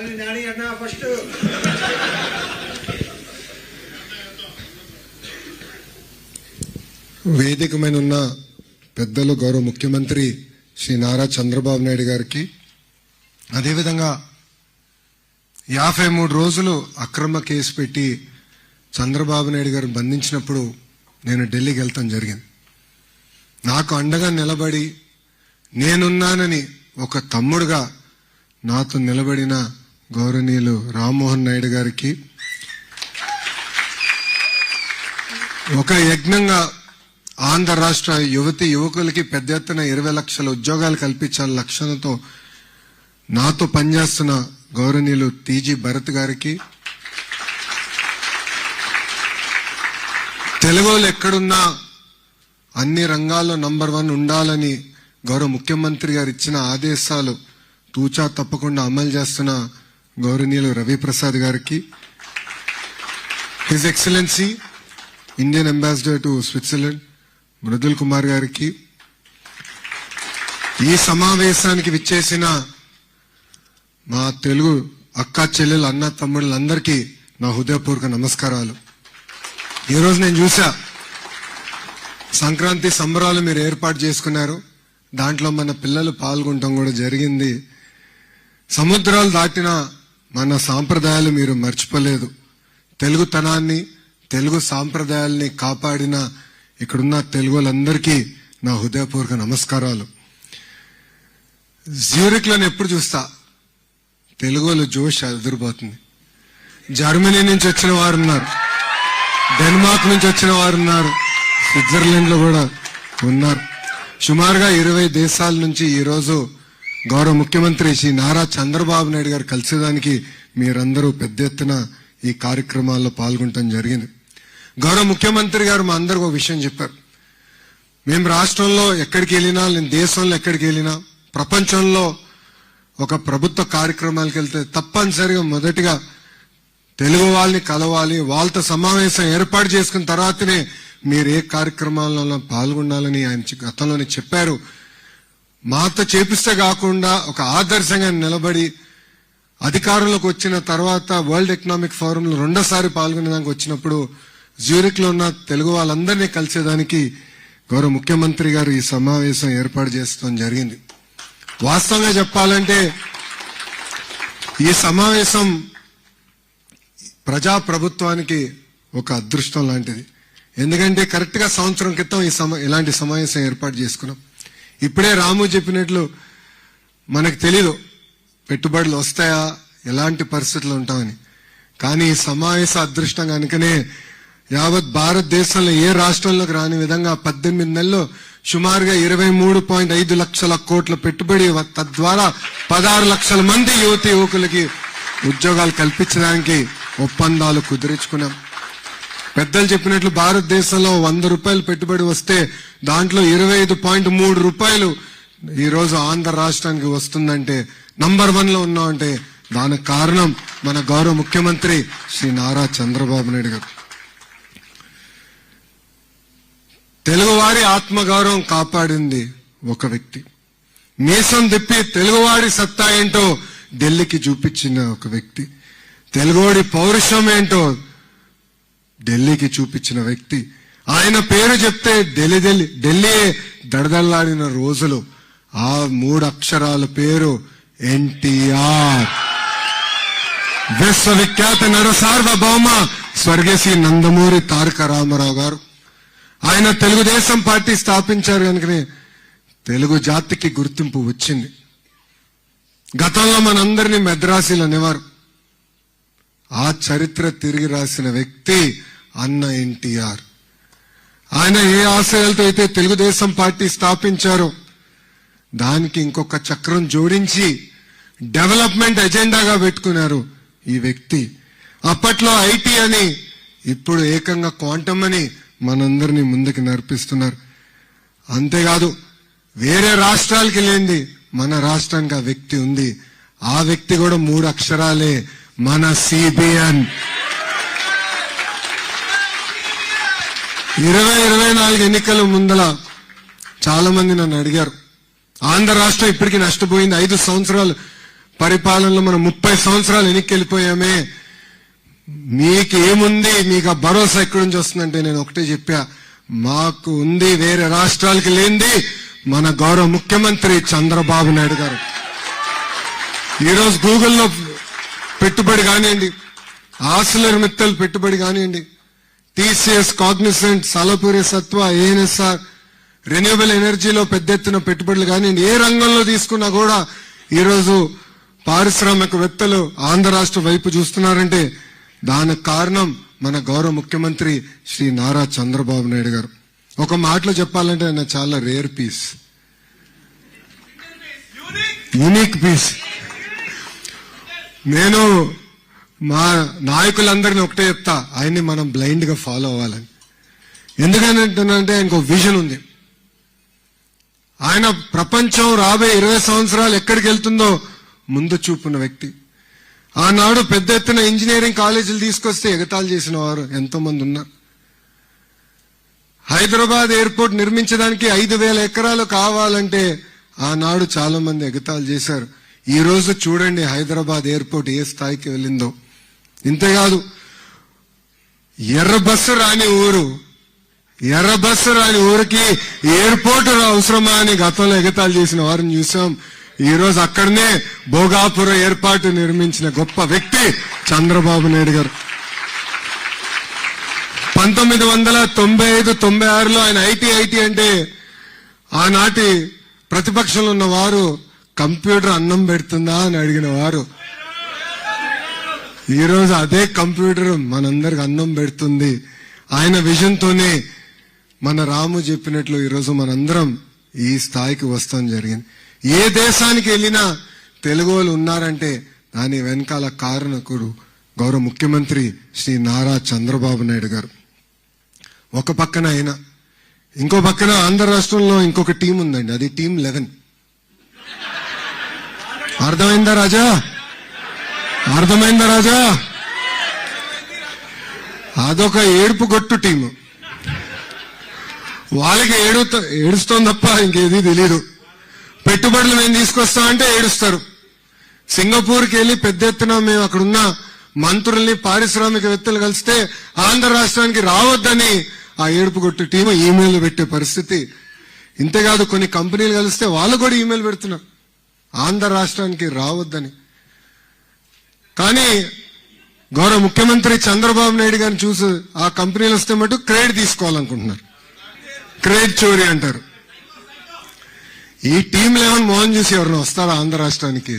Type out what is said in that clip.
తల్లి నాని అన్న ఫస్ట్ వేదిక మీద ఉన్న పెద్దలు గౌరవ ముఖ్యమంత్రి శ్రీ నారా చంద్రబాబు నాయుడు గారికి అదేవిధంగా యాభై మూడు రోజులు అక్రమ కేసు పెట్టి చంద్రబాబు నాయుడు గారు బంధించినప్పుడు నేను ఢిల్లీకి వెళ్తాం జరిగింది. నాకు అండగా నిలబడి నేనున్నానని ఒక తమ్ముడుగా నాతో నిలబడిన గౌరవనీయులు రామ్మోహన్ నాయుడు గారికి ఒక యజ్ఞంగా ఆంధ్ర రాష్ట్ర యువతి యువకులకి పెద్ద ఎత్తున ఇరవై లక్షల ఉద్యోగాలు కల్పించాలి లక్ష్యంతో నాతో పనిచేస్తున్న గౌరవనీయులు టీజీ భరత్ గారికి తెలుగులో ఎక్కడున్నా అన్ని రంగాల్లో నంబర్ వన్ ఉండాలని గౌరవ ముఖ్యమంత్రి గారు ఇచ్చిన ఆదేశాలు తూచా తప్పకుండా అమలు చేస్తున్న గౌరవనీయులు రవిప్రసాద్ గారికి his excellency Indian ambassador to Switzerland Mridul Kumar గారికి ఈ సమావేశానికి విచ్చేసిన మా తెలుగు అక్క చెల్లెలు అన్న తమ్ముళ్ళందరికీ నా హృదయపూర్వక నమస్కారాలు. ఈరోజు నేను చూసా సంక్రాంతి సంబరాలు మీరు ఏర్పాటు చేసుకున్నారు. దాంట్లో మన పిల్లలు పాల్గొనటం కూడా జరిగింది. సముద్రాలు దాటిన మన సాంప్రదాయాలు మీరు మర్చిపోలేదు. తెలుగుతనాన్ని తెలుగు సాంప్రదాయాల్ని కాపాడిన ఇక్కడున్న తెలుగు వాళ్ళందరికీ నా హృదయపూర్వక నమస్కారాలు. జ్యూరిక్లను ఎప్పుడు చూస్తా? తెలుగులో జోష్ ఎదురుపోతుంది జర్మనీ నుంచి వచ్చిన వారు ఉన్నారు డెన్మార్క్ నుంచి వచ్చిన వారు ఉన్నారు స్విట్జర్లాండ్లో కూడా ఉన్నారు. సుమారుగా ఇరవై దేశాల నుంచి ఈరోజు గౌరవ ముఖ్యమంత్రి శ్రీ నారా చంద్రబాబు నాయుడు గారు కలిసేదానికి మీరందరూ పెద్ద ఎత్తున ఈ కార్యక్రమాల్లో పాల్గొనటం జరిగింది. గౌరవ ముఖ్యమంత్రి గారు మా అందరికి ఒక విషయం చెప్పారు. మేము రాష్ట్రంలో ఎక్కడికి వెళ్ళినా నేను దేశంలో ఎక్కడికి వెళ్ళినా ప్రపంచంలో ఒక ప్రభుత్వ కార్యక్రమాలకు వెళ్తే తప్పనిసరిగా మొదటిగా తెలుగు వాళ్ళని కలవాలి వాళ్ళతో సమావేశం ఏర్పాటు చేసుకున్న తర్వాతనే మీరు ఏ కార్యక్రమాలలో పాల్గొనాలని ఆయన గతంలోనే చెప్పారు. మాతో చేపిస్తే కాకుండా ఒక ఆదర్శంగా నిలబడి అధికారంలోకి వచ్చిన తర్వాత వరల్డ్ ఎకనామిక్ ఫోరంలో రెండోసారి పాల్గొనేదానికి వచ్చినప్పుడు జ్యూరిక్లో ఉన్న తెలుగు వాళ్ళందరినీ కలిసేదానికి గౌరవ ముఖ్యమంత్రి గారు ఈ సమావేశం ఏర్పాటు చేస్తాం జరిగింది. వాస్తవంగా చెప్పాలంటే ఈ సమావేశం ప్రజా ప్రభుత్వానికి ఒక అదృష్టం లాంటిది. ఎందుకంటే కరెక్ట్గా సంవత్సరం క్రితం ఈ సమ ఇలాంటి సమావేశం ఏర్పాటు చేసుకున్నాం. ఇప్పుడే రాము చెప్పినట్లు మనకు తెలీదు పెట్టుబడులు వస్తాయా ఎలాంటి పరిస్థితులు ఉంటామని. కానీ ఈ సమావేశ అదృష్టం కనుకనే యావత్ భారతదేశంలో ఏ రాష్ట్రంలోకి రాని విధంగా పద్దెనిమిది నెలల్లో సుమారుగా ఇరవై మూడు పాయింట్ ఐదు లక్షల కోట్ల పెట్టుబడి తద్వారా పదహారు లక్షల మంది యువతి యువకులకి ఉద్యోగాలు కల్పించడానికి ఒప్పందాలు కుదిరించుకున్నాం. పెద్దలు చెప్పినట్లు భారతదేశంలో వంద రూపాయలు పెట్టుబడి వస్తే దాంట్లో ఇరవై ఐదు పాయింట్ మూడు రూపాయలు ఈరోజు ఆంధ్ర రాష్ట్రానికి వస్తుందంటే నంబర్ వన్లో ఉన్నామంటే దానికి కారణం మన గౌరవ ముఖ్యమంత్రి శ్రీ నారా చంద్రబాబు నాయుడు గారు. తెలుగువారి ఆత్మగౌరవం కాపాడింది ఒక వ్యక్తి. మీసం తిప్పి తెలుగువాడి సత్తా ఏంటో ఢిల్లీకి చూపించిన ఒక వ్యక్తి. తెలుగువాడి పౌరుషం ఏంటో ఢిల్లీకి చూపించిన వ్యక్తి. ఆయన పేరు చెప్తే ఢిల్లీ ఢిల్లీ ఢిల్లీ దడదల్లాడిన రోజులు. ఆ మూడు అక్షరాల పేరు ఎన్టీఆర్. విశ్వవిఖ్యాత నరసార్వభౌమ స్వర్గశ్రీ నందమూరి తారక రామారావు గారు. ఆయన తెలుగుదేశం పార్టీ స్థాపించారు కనుకనే తెలుగు జాతికి గుర్తింపు వచ్చింది. గతంలో మనందరినీ మెద్రాసీలు అనేవారు ఆ చరిత్ర తిరిగి రాసిన వ్యక్తి అన్న ఎన్టీఆర్. ఆయన ఏ ఆశయాలతో అయితే తెలుగుదేశం పార్టీ స్థాపించారో దానికి ఇంకొక చక్రం జోడించి డెవలప్మెంట్ ఎజెండాగా పెట్టుకున్నారు ఈ వ్యక్తి. అప్పట్లో ఐటీ అని ఇప్పుడు ఏకంగా క్వాంటమ్ అని మనందరినీ ముందుకు నడిపిస్తున్నారు. అంతేకాదు వేరే రాష్ట్రాలకి లేనిది మన రాష్ట్రానికి ఆ వ్యక్తి ఉంది. ఆ వ్యక్తి కూడా మూడు అక్షరాలే మన సిబిఎన్ ఇరవై ఇరవై నాలుగు ఎన్నికల ముందల చాలా మంది నన్ను అడిగారు. ఆంధ్ర రాష్ట్రం ఇప్పటికీ నష్టపోయింది. ఐదు సంవత్సరాలు పరిపాలనలో మనం ముప్పై సంవత్సరాలు వెనక్కి వెళ్ళిపోయామే మీకు ఏముంది? మీకు ఆ భరోసా ఎక్కడి నుంచి వస్తుందంటే నేను ఒకటే చెప్పా. మాకు ఉంది వేరే రాష్ట్రాలకి లేనిది మన గౌరవ ముఖ్యమంత్రి చంద్రబాబు నాయుడు గారు. ఈరోజు గూగుల్లో పెట్టుబడి కానివ్వండి ఆసిలర్ మిత్తలు పెట్టుబడి కానివ్వండి టీసీఎస్ కాగ్నిసెంట్ సలపూరి సత్వ ఏఎన్ఎస్ఆర్ రెన్యూబుల్ ఎనర్జీలో పెద్ద ఎత్తున పెట్టుబడులు కానీ ఏ రంగంలో తీసుకున్నా కూడా ఈరోజు పారిశ్రామికవేత్తలు ఆంధ్ర రాష్ట్ర వైపు చూస్తున్నారంటే దానికి కారణం మన గౌరవ ముఖ్యమంత్రి శ్రీ నారా చంద్రబాబు నాయుడు గారు. ఒక మాటలో చెప్పాలంటే ఆయన చాలా రేర్ పీస్ యూనిక్ పీస్ నేను మా నాయకులందరినీ ఒకటే చెప్తా ఆయన్ని మనం బ్లైండ్గా ఫాలో అవ్వాలని. ఎందుకంటే ఆయనకు విజన్ ఉంది. ఆయన ప్రపంచం రాబోయే ఇరవై సంవత్సరాలు ఎక్కడికి వెళ్తుందో ముందు చూపున్న వ్యక్తి. ఆనాడు పెద్ద ఎత్తున ఇంజనీరింగ్ కాలేజీలు తీసుకొస్తే ఎగతాలు చేసిన వారు ఎంతో మంది ఉన్నారు. హైదరాబాద్ ఎయిర్పోర్ట్ నిర్మించడానికి ఐదు వేల ఎకరాలు కావాలంటే ఆనాడు చాలా మంది చేశారు. ఈ రోజు చూడండి హైదరాబాద్ ఎయిర్పోర్ట్ ఏ స్థాయికి వెళ్ళిందో. ఇంతేకాదు ఎర్ర బస్సు రాని ఊరు ఎర్ర బస్సు రాని ఊరికి ఎయిర్పోర్ట్ అవసరమా అని గతంలో ఎగతాలు చేసిన వారిని చూసాం. ఈ రోజు అక్కడనే భోగాపురం ఏర్పాటు నిర్మించిన గొప్ప వ్యక్తి చంద్రబాబు నాయుడు గారు. పంతొమ్మిది వందల తొంభై ఐదు తొంభై ఆరులో ఆయన ఐటీ ఐటీ అంటే ఆనాటి ప్రతిపక్షంలో ఉన్న వారు కంప్యూటర్ అన్నం పెడుతుందా? అని అడిగిన వారు. ఈ రోజు అదే కంప్యూటర్ మనందరికి అన్నం పెడుతుంది. ఆయన విజన్తోనే మన రాము చెప్పినట్లు ఈరోజు మనందరం ఈ స్థాయికి వస్తాం జరిగింది. ఏ దేశానికి వెళ్ళినా తెలుగు వాళ్ళు ఉన్నారంటే దాని వెనకాల కారణకుడు గౌరవ ముఖ్యమంత్రి శ్రీ నారా చంద్రబాబు నాయుడు గారు. ఒక పక్కన ఆయన ఇంకో పక్కన ఆంధ్ర రాష్ట్రంలో ఇంకొక టీం ఉందండి. అది టీం లెవెన్. అర్థమైందా రాజా? అర్థమైందా రాజా? అదొక ఏడుపు గొట్టు టీము. వాళ్ళకి ఏడు ఏడుస్తాం తప్ప ఇంకేది తెలియదు పెట్టుబడులు మేము తీసుకొస్తామంటే ఏడుస్తారు. సింగపూర్కి వెళ్ళి పెద్ద ఎత్తున మేము అక్కడున్న మంత్రుల్ని పారిశ్రామికవేత్తలు కలిస్తే ఆంధ్ర రాష్ట్రానికి రావద్దని ఆ ఏడుపు కొట్టు టీము ఈమెయిల్ పెట్టే పరిస్థితి. ఇంతేకాదు కొన్ని కంపెనీలు కలిస్తే వాళ్ళు కూడా ఈమెయిల్ పెడుతున్నారు. ఆంధ్ర రాష్ట్రానికి రావద్దని. కానీ గౌరవ ముఖ్యమంత్రి చంద్రబాబు నాయుడు గారిని చూసి ఆ కంపెనీలు వస్తే మటు క్రెడిట్ తీసుకోవాలనుకుంటున్నారు. క్రెడిట్ చోరీ అంటారు. ఈ టీం లెవెన్ మోహన్ చూసి ఎవరైనా వస్తారా ఆంధ్ర రాష్ట్రానికి?